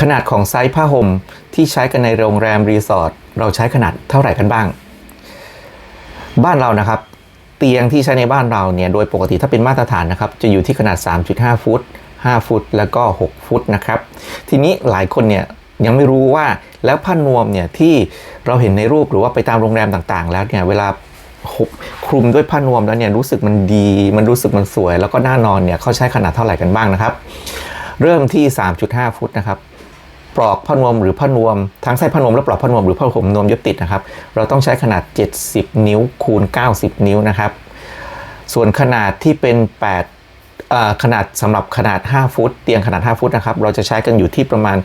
ขนาดของไซส์ผ้าห่มที่ใช้กันในโรงแรมรีสอร์ทเราใช้ขนาดเท่าไหร่กันบ้าง บ้านเรานะครับ เตียงที่ใช้ในบ้านเราเนี่ยโดยปกติถ้าเป็นมาตรฐานนะครับ จะอยู่ที่ขนาด 3.5 ฟุต 5 ฟุต แล้วก็ 6 ฟุตนะครับ ทีนี้หลายคนเนี่ยยังไม่รู้ว่าแล้วผ้านวมเนี่ยที่เราเห็นในรูปหรือว่าไปตามโรงแรมต่างๆ แล้วเนี่ยเวลาคลุมด้วยผ้านวมแล้วเนี่ยรู้สึกมันดี มันรู้สึกมันสวย แล้วก็น่านอนเนี่ยเขาใช้ขนาดเท่าไหร่กันบ้างนะครับ เริ่มที่ 3.5 ฟุตนะครับ ปลอกผ้านวมหรือผ้านวมทั้งไส้ผ้านวมและปลอกผ้านวมหรือผ้าห่มนวมเย็บติดนะครับ เราต้องใช้ขนาด 70 นิ้วคูณ 90 นิ้วนะครับ ส่วนขนาดที่เป็น 8 ขนาดสำหรับขนาด 5 ฟุต เตียงขนาด 5 ฟุตนะครับ เราจะใช้กันอยู่ที่ประมาณ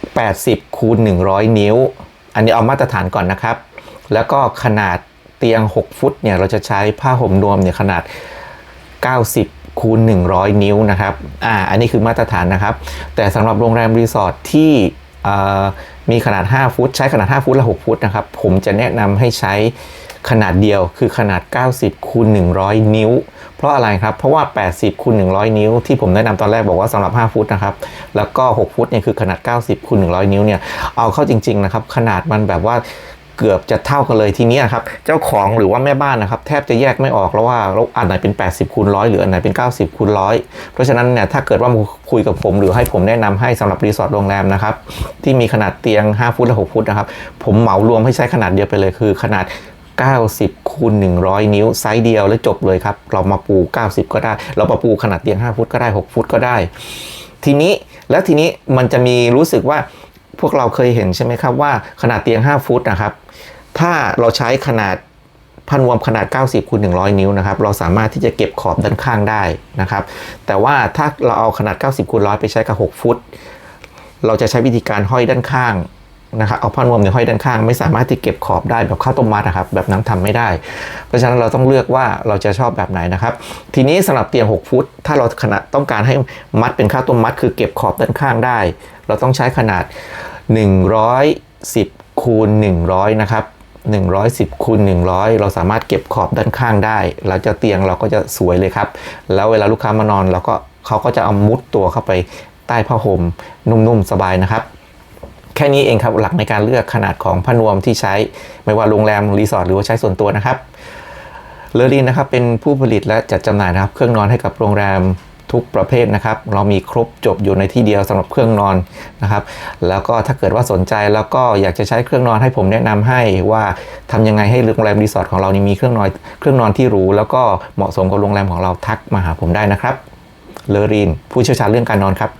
80 คูณ 100 นิ้ว อันนี้เอามาตรฐานก่อนนะครับ แล้วก็ขนาดเตียง 6 ฟุตเนี่ยเราจะใช้ผ้าห่มนวมเนี่ยขนาด 90 คูณ 100 นิ้วนะครับ อ่า อันนี้คือมาตรฐานนะครับ แต่สำหรับโรงแรมรีสอร์ทที่มีขนาด 5 ฟุต ใช้ขนาด 5 ฟุตและ6ฟุตนะครับ ผมจะแนะนำให้ใช้ขนาดเดียวคือขนาด 90 คูณ 100 นิ้ว เพราะอะไรครับ เพราะว่า 80 คูณ 100 นิ้ว ที่ผมแนะนำตอนแรกบอกว่าสำหรับ 5 ฟุตนะครับ แล้วก็ 6 ฟุตเนี่ยคือขนาด 90 คูณ 100 นิ้วเนี่ย เอาเข้าจริง ๆ นะครับ ขนาดมันแบบว่า เกือบจะเท่ากันเลยทีนี้ครับ เจ้าของหรือว่าแม่บ้านนะครับ แทบจะแยกไม่ออกแล้วว่าอันไหนเป็น 80คูณร้อยหรืออันไหนเป็น 90คูณร้อยเพราะฉะนั้นเนี่ยถ้าเกิดว่าคุยกับผม หรือให้ผมแนะนำให้สำหรับรีสอร์ทโรงแรมนะครับ ที่มีขนาดเตียง 5 ฟุตและ 6 ฟุตนะครับ ผมเหมารวมให้ใช้ขนาดเดียวไปเลยคือขนาด 90คูณ100 นิ้วไซส์เดียวแล้วจบเลยครับ เรามาปู 90 ก็ได้ เรามาปูขนาดเตียง 5 ฟุตก็ได้ 6 ฟุตก็ได้ ทีนี้แล้วทีนี้มันจะมีรู้สึกว่า พวกเราเคยเห็นใช่ไหมครับว่าขนาดเตียง 5 ฟุตนะครับ ถ้าเราใช้ขนาดพันวมขนาด 90คูณ100 นิ้วนะครับ เราสามารถที่จะเก็บขอบด้านข้างได้นะครับ แต่ว่าถ้าเราเอาขนาด 90คูณร้อยไปใช้กับ 6 ฟุต เราจะใช้วิธีการห้อยด้านข้าง นะครับเอาผ้านวมเนี่ยห้อยด้านข้าง ไม่สามารถที่เก็บขอบได้แบบข้าวต้มมัดนะครับแบบนั้นทำไม่ได้ เพราะฉะนั้นเราต้องเลือกว่าเราจะชอบแบบไหนนะครับ ทีนี้สำหรับเตียง 6 ฟุต ถ้าเราขนาดต้องการให้มัดเป็นข้าวต้มมัด คือเก็บขอบด้านข้างได้ เราต้องใช้ขนาด 110คูณ100 นะครับ110คูณ100 เราสามารถเก็บขอบด้านข้างได้ แล้วจะเตียงเราก็จะสวยเลยครับ แล้วเวลาลูกค้ามานอนเราก็เขาก็จะเอามุดตัวเข้าไปใต้ผ้าห่มนุ่มๆสบายนะครับ แค่นี้เองครับหลักในการเลือกขนาดของผ้านวมที่ใช้ไม่ว่าโรงแรมรีสอร์ทหรือว่าใช้ส่วนตัวนะครับเลอรินนะครับเป็นผู้ผลิตและจัดจำหน่ายนะครับ เครื่องนอนให้กับโรงแรมทุกประเภทนะครับ เรามีครบจบอยู่ในที่เดียวสำหรับเครื่องนอนนะครับ แล้วก็ถ้าเกิดว่าสนใจแล้วก็อยากจะใช้เครื่องนอนให้ผมแนะนำให้ว่าทำยังไงให้โรงแรมรีสอร์ทของเรานี่มีเครื่องนอนเครื่องนอนที่หรูแล้วก็เหมาะสมกับโรงแรมของเราทักมาหาผมได้นะครับเลอรินผู้เชี่ยวชาญเรื่องการนอนครับ